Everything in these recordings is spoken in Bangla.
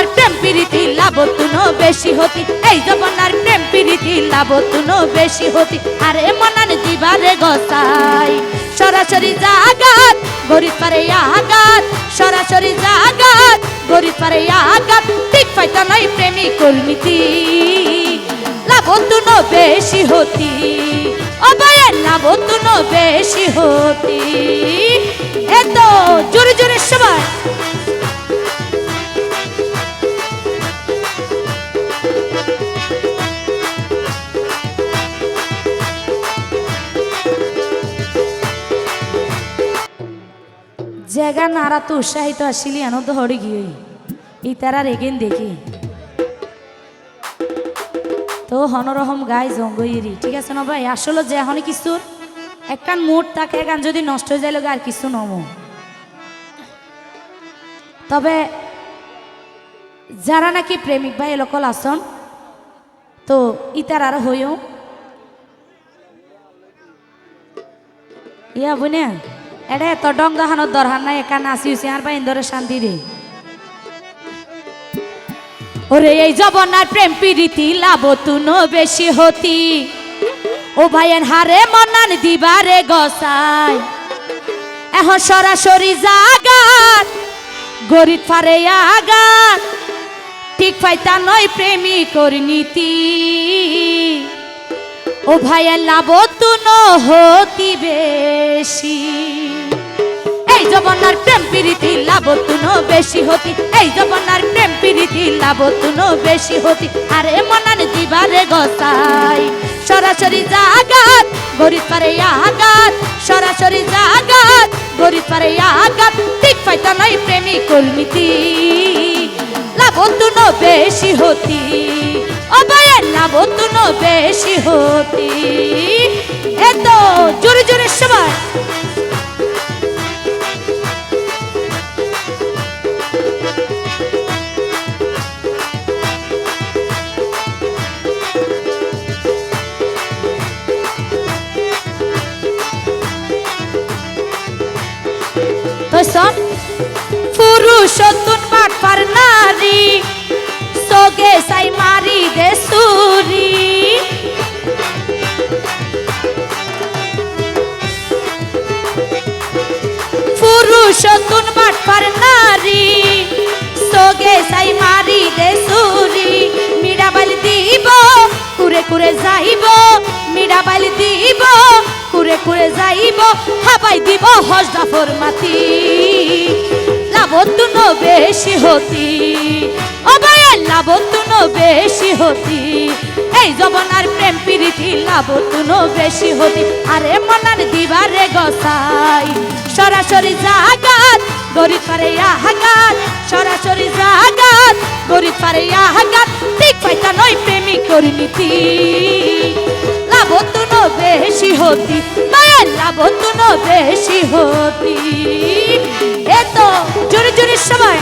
জবনার প্রেম প্রীতি লাভতুনো বেশি হতি। এই জবনার প্রেম প্রীতি লাভতুনো বেশি হতি। আরে মনান দিবারে গসাই। সরাসরি জাগাত, গরিব পারে আগাত সরাসরি জাগাত, গরিব পারে আগাত ঠিক পাইতা নাই প্রেমিক কর্মীতি লাভতুনো বেশি হতি। অবায়ে লাভতুনো বেশি হতি। এত জোরে জোরে সবাই। জায়গা নারা তো উৎসাহিত আসিলি আনন্দ হরে গিয়ে। ইতারার এগেন দেখি। তো হনরহম গাই জঙ্গইরি। ঠিক আছে না ভাই? আসলে যে এখন কিছু, একখান মুড তাকে গান যদি নষ্ট হয়ে যায় আর কিছু নমো। তবে যারা নাকি প্রেমিক ভাই এলোকল আসন, তো ইতার আর হইও। ইয়া বুনে এটা এত ডং দাহানোর দরকার নাই, একা নাচি উচি, আর বা ইন্দরে শান্তি রে ওরে, এই জবনার প্রেম প্রীতি লাভতুনো বেশি হতি। ও ভাইয়ের হারে মনান দিবারে গসাই। এখন সরাসরি জাগাত, গরিব ফারে আগাত। ঠিক পাইতা নয় প্রেমিক নীতি। ও ভাইয়ের লাভ লাভতুনো হতি বেশি। জবনার প্রেম প্রীতি লাভতুনো বেশি হতি। এই জবনার প্রেম প্রীতি লাভতুনো বেশি হতি। আরে মনান দিবারে গসাই। সরাসরি জাগাত, গরিব পারে আগাত সরাসরি জাগাত, গরিব পারে আগাত ঠিক পাইতা নাই প্রেমিক কর্মীতি লাভতুনো বেশি হতি। অবায়ে লাভতুনো বেশি হতি। এত জোরে জোরে সবাই। সোগে সাই মারি দে সুরি। পুরুষ তুন বাট পার নারী, সোগে সাই মারি দে সুরি। মিরাবাল দিব, কুরে কুরে যাইব। মিরাবাল দিব, কুরে কুরে যাইব। হাবাই দিব হজদাফর মাতি লাভতুন বেশি হতি। অবায়ে লাভতুন বেশি হতি। এই জবনার প্রেম প্রীতি লাভতুন বেশি হতি। আরে মনার দিবারে গসাই, সরাসরি জাগাত গরিব পারে আহাগাত সরাসরি জাগাত গরিব পারে আহাগাত ঠিক পাইতা নয় প্রেমিক করিনীতি। লাভতুন বেশি হতি মায়ের লাভতুন বেশি হতি। এত জোরে জোরে সবাই।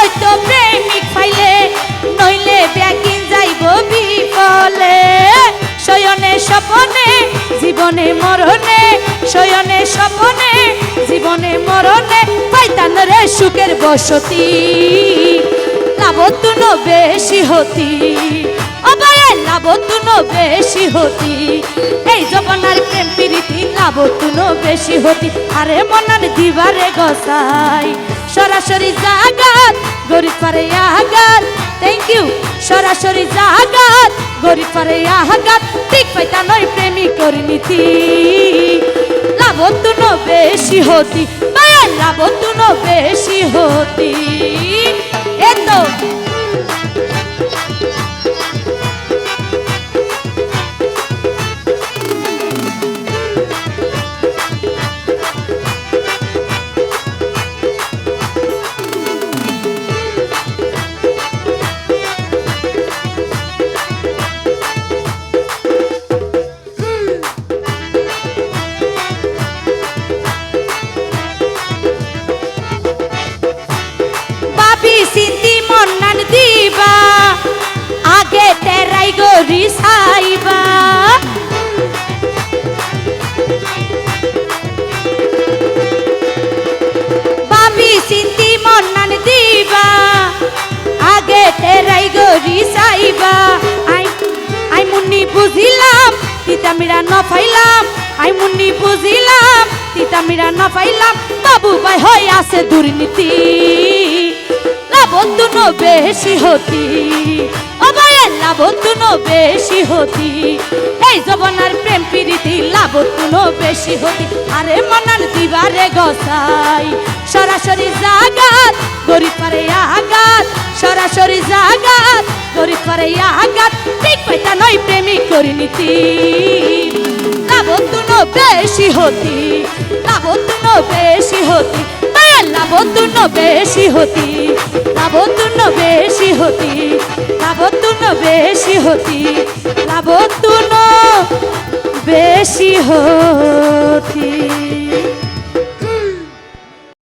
সত্য প্রেমিক ফাইলে নইলে ব্যাগিন শয়নে স্বপনে, জীবনে মরণে। শয়নে স্বপনে, জীবনে মরণে। পাইতান রে সুখের বসতি লাভতুন বেশি হতি। অবায়ে লাভতুন বেশি হতি। এই জবনার প্রেম প্রীতি লাভতুন বেশি হতি। আরে মনার দিবারে গসাই। সরাসরি জাগাত গরিব পারে আগাত থ্যাংক ইউ সরাসরি জাগাত গরিব পারে আগাত ঠিক পাইতা নয় প্রেমিক করিনীতি লাভতুন বেশি হতি। মায়ের লাভতুন বেশি হতি। এত করি সাইবা। বাবি সিন্তি মন্নান আগে তেরাই গরি সাইবা। আই আই মুন্নি বুঝিলাম, তিতা মিরা ন আই মুন্নি বুঝিলাম, তিতা মিরা ন বাবু ভাই হই আছে দুর্নীতি। লাবন্ধু বেশি হতি। ভাইয়ের লাভতুন বেশি হতি। এই জবনার প্রেম প্রীতি লাভতুন বেশি হতি। আরে মনান দিবারে গসাই। সরাসরি জাগাত, গরিব পারে আগাত সরাসরি জাগাত, গরিব পারে আগাত ঠিক পাইতা নয় প্রেমিক করিনীতি লাভতুন বেশি হতি লাভতুন বেশি হতি। লাভতুন বেশি হতি লাভতুন বেশি লাভ তুন বেশি হতি লাভ তুন বেশি হতি।